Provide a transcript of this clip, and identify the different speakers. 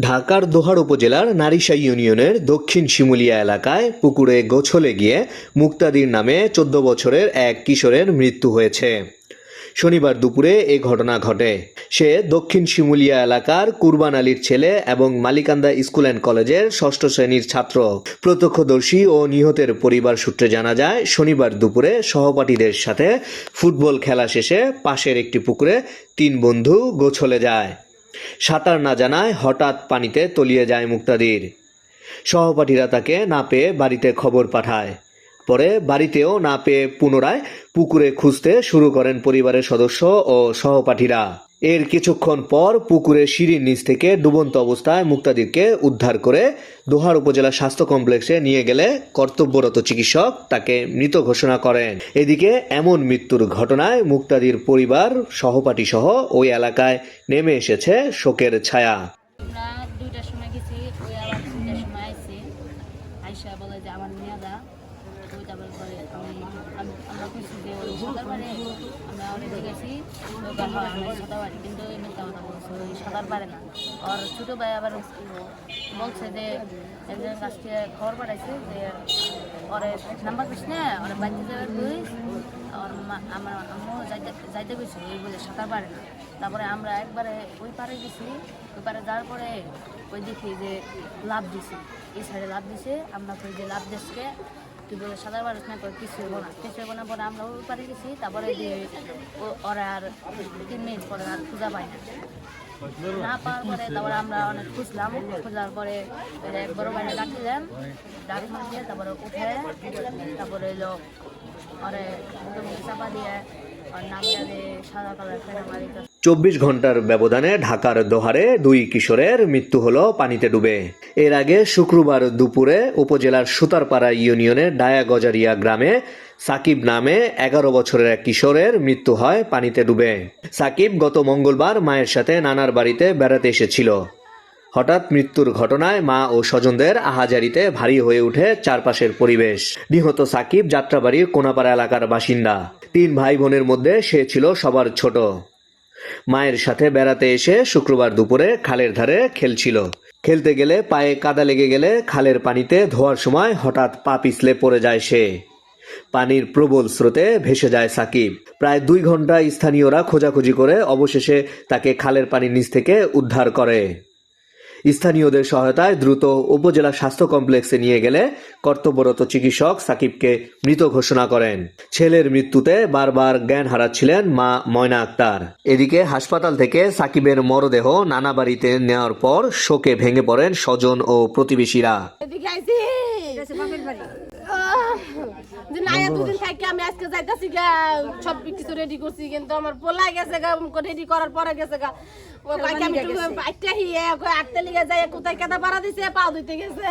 Speaker 1: ঢাকার দোহার উপজেলার নারিশাই ইউনিয়নের দক্ষিণ শিমুলিয়া এলাকায় পুকুরে গোছলে গিয়ে মুক্তাদির নামে চোদ্দ বছরের এক কিশোরের মৃত্যু হয়েছে। শনিবার দুপুরে এ ঘটনা ঘটে। সে দক্ষিণ শিমুলিয়া এলাকার কুরবান আলীর ছেলে এবং মালিকান্দা স্কুল অ্যান্ড কলেজের ষষ্ঠ শ্রেণির ছাত্র। প্রত্যক্ষদর্শী ও নিহতের পরিবার সূত্রে জানা যায়, শনিবার দুপুরে সহপাঠীদের সাথে ফুটবল খেলা শেষে পাশের একটি পুকুরে তিন বন্ধু গোছলে যায়। সাঁতার না জানায় হঠাৎ পানিতে তলিয়ে যায় মুক্তাদির। সহপাঠীরা তাকে না পেয়ে বাড়িতে খবর পাঠায়। পরে বাড়িতেও না পেয়ে পুনরায় পুকুরে খুঁজতে শুরু করেন পরিবারের সদস্য ও সহপাঠীরা। এর কিছুক্ষণ পর পুকুরে সিঁড়ির নিচ থেকে ডুবন্ত অবস্থায় মুক্তাদিরকে উদ্ধার করে দোহার উপজেলা স্বাস্থ্য কমপ্লেক্সে নিয়ে গেলে কর্তব্যরত চিকিৎসক তাকে মৃত ঘোষণা করেন। এদিকে এমন মৃত্যুর ঘটনায় মুক্তাদির পরিবার সহপাঠী সহ ওই এলাকায় নেমে এসেছে শোকের ছায়া।
Speaker 2: আমরা খুঁজছি যে ওই সাঁতার পারে আমরা অনেকে গেছি ওইবার আমি সাঁতার পারি কিন্তু মিথ্যা কথা বলছে, ওই সাঁতার না। আর ছোটো ভাই আবার বলছে যে, একজন কাছ থেকে খবর যে ওরে নাম্বার দিস না ওরে বাড়িতে যাবে বুঝ আর মা- আমার আম্মু যাইতে যাইতে গেছি ওই বলে সাঁতার পারে না। তারপরে আমরা একবারে ওই পারে গেছি, ওই পারে যাওয়ার পরে ওই দেখি যে লাভ দিছে, এই সাইডে লাভ দিছে, আমরা কই যে লাভ দেশকে, তুই বলে সাঁতার পারিস না কই কিছু হব না। কিছু হব না পরে আমরা ওই পারে গেছি, তারপরে ওরা আর তিন মিনিট পরে আর খুঁজা পাই না। না পাওয়ার পরে তারপরে আমরা অনেক খুঁজলাম, খোঁজার পরে বড় বাইরে ডাকিলাম ডাকি দিয়ে তারপরে উঠে তারপরে এলো মুখে চাপা দিয়ে
Speaker 1: চব্বিশ ঘণ্টার ব্যবধানে ঢাকার দোহারে দুই কিশোরের মৃত্যু হলো পানিতে ডুবে। এর আগে শুক্রবার দুপুরে উপজেলার সুতারপাড়া ইউনিয়নের ডায়াগজারিয়া গ্রামে সাকিব নামে এগারো বছরের এক কিশোরের মৃত্যু হয় পানিতে ডুবে। সাকিব গত মঙ্গলবার মায়ের সাথে নানার বাড়িতে বেড়াতে এসেছিল। হঠাৎ মৃত্যুর ঘটনায় মা ও স্বজনদের আহাজারিতে ভারী হয়ে উঠে চারপাশের পরিবেশ। নিহত সাকিব যাত্রাবাড়ির কোনাপাড়া এলাকার বাসিন্দা। তিন ভাই বোনের মধ্যে সে ছিল সবার ছোট। মায়ের সাথে বেড়াতে এসে শুক্রবার দুপুরে খালের ধারে খেলছিল। খেলতে গেলে পায়ে কাদা লেগে গেলে খালের পানিতে ধোয়ার সময় হঠাৎ পা পিছলে পড়ে যায় সে। পানির প্রবল স্রোতে ভেসে যায় সাকিব। প্রায় দুই ঘণ্টা স্থানীয়রা খোঁজাখুঁজি করে অবশেষে তাকে খালের পানির নিচ থেকে উদ্ধার করে। স্থানীয়দের সহায়তায় দ্রুত উপজেলা স্বাস্থ্য কমপ্লেক্সে নিয়ে গেলে কর্তব্যরত চিকিৎসক সাকিবকে মৃত ঘোষণা করেন। ছেলের মৃত্যুতে বারবার জ্ঞান হারাচ্ছিলেন মা ময়না আক্তার। এদিকে হাসপাতাল থেকে সাকিবের মরদেহ নানা বাড়িতে নেওয়ার পর শোকে ভেঙে পড়েন স্বজন ও প্রতিবেশীরা।
Speaker 3: যে না দুদিন থাকি আমি আজকে যাইতাছি গা সব কিছু রেডি করছি কিন্তু আমার পোলা গেছে গা রেডি করার পরে গেছে গা। আটতে লিগে যাই কোথায় কেদা পাড়া দিছে পা ধুইতে গেছে।